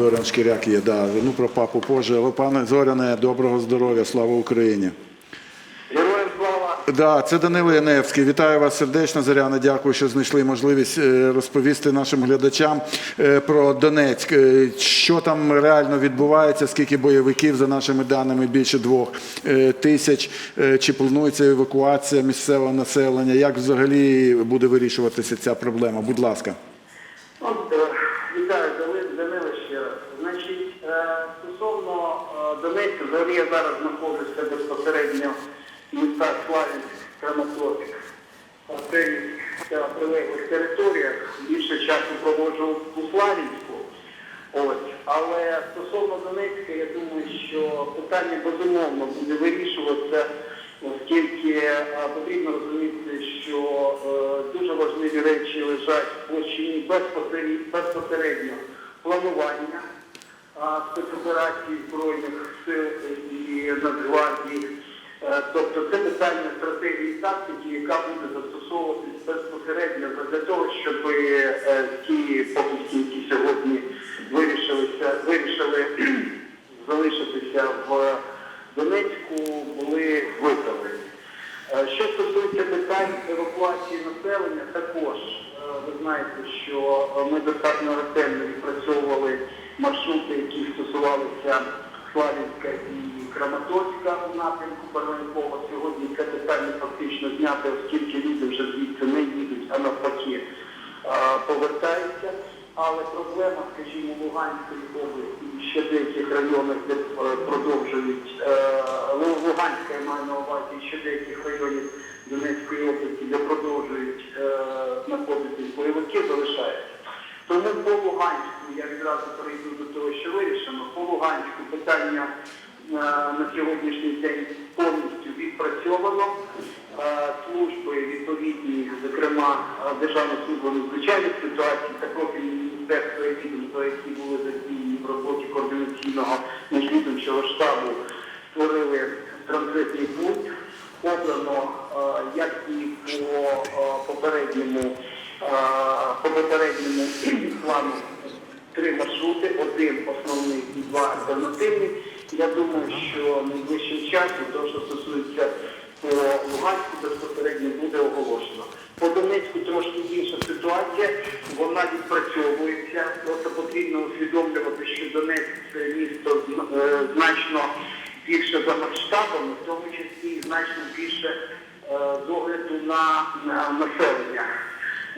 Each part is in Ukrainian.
Зорян Шкіряк є, да. Ну про папу позже. Але пане Зоряне, доброго здоров'я, слава Україні. Героям слава! Да, це Данило Яневський. Вітаю вас сердечно, Зоряна. Дякую, що знайшли можливість е, розповісти нашим глядачам е, про Донецьк. Е, Що там реально відбувається, скільки бойовиків, за нашими даними, більше двох тисяч. Чи планується евакуація місцевого населення? Як взагалі буде вирішуватися ця проблема? Будь ласка. От, е, вітаю Данило ще раз. Е, стосовно е, Донецька, взагалі я зараз знаходжуся безпосередньо в містах Славянськ, Краматорськ, та прилеглих територіях. Більше часу проводжу у Славянську. Ось. Але стосовно Донецька, я думаю, що питання безумовно буде вирішуватися, оскільки е, потрібно розуміти, що речі лежать в площині безпосередньо, планування спецоперацій Збройних сил і Нацгвардії. Е, Тобто це питання стратегії тактики, яка буде застосовуватись безпосередньо для того, щоб е, ті повністю, які сьогодні вирішилися, вирішили залишитися в Донецьку, були стосується питань евакуації населення, також е, ви знаєте, що ми достатньо ретельно відпрацьовували маршрути, які стосувалися Славянська і Краматорська у напрямку Барвинкова. Сьогодні це питання фактично знято, оскільки люди вже звідси не їдуть, а навпаки е, повертаються. Але проблема, скажімо, Луганської області і ще деяких районах, де е, продовжують Луганська я маю на увазі ще деяких районів Донецької області, де продовжують е, знаходитись бойовики, залишається. Тому по Луганську я відразу перейду до того, що вирішено. По Луганську питання е, на сьогоднішній день повністю відпрацьовано. Е, Служби відповідні, зокрема Державна служба надзвичайних ситуацій та профільні міністерства і відомства, які були задіяні в роботі координаційного міжвідомчого штабу, створили транзитний пункт. Обрано е, як і по е, попередньому е, по попередньому плану три маршрути, один основний і два альтернативні. Я думаю, що найближчим часом, то, що стосується по Луганську, безпосередньо буде оголошено. По Донецьку трошки інша ситуація, вона відпрацьовується. Просто потрібно усвідомлювати, що Донецьк це місто значно більше за масштабом, в тому числі і значно більше е, з огляду на, на населення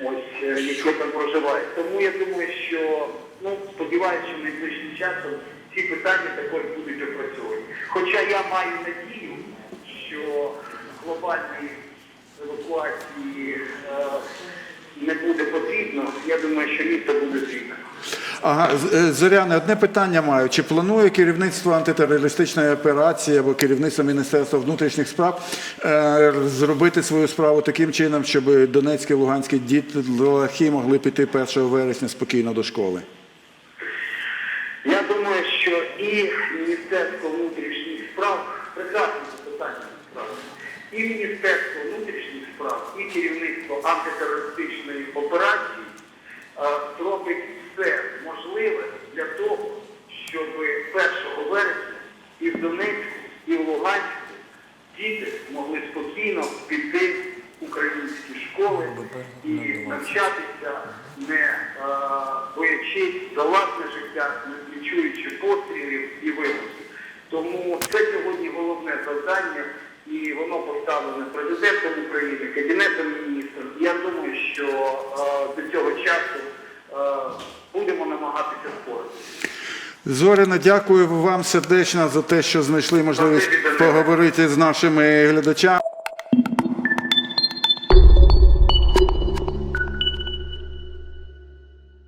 ось, е, яке там проживає. Тому я думаю, що ну, сподіваюся, що найближчим часом ці питання також будуть опрацьовані. Хоча я маю надію, що глобальної евакуації е, не буде потрібно, я думаю, що місто буде звільнено. Ага, е, Зоряне, одне питання маю. Чи планує керівництво антитерористичної операції або керівництво Міністерства внутрішніх справ е, зробити свою справу таким чином, щоб донецькі луганські дітлахи могли піти 1 вересня спокійно до школи? Я думаю, що і Міністерство внутрішніх справ, прекрасне запитання справ, і Міністерство внутрішніх справ, і керівництво антитерористичної операції зробить все можливе для того, щоб 1 вересня і в Донецьку, і в Луганську діти могли спокійно піти в українські школи і навчатися, не е, боячись за власне життя, не відчуючи пострілів і вибухів. Тому це сьогодні головне завдання, і воно поставлене президентом України, кабінетом міністрів. Я думаю, що е, до цього часу е, будемо намагатися. Зоряна, дякую вам сердечно за те, що знайшли можливість поговорити з нашими глядачами.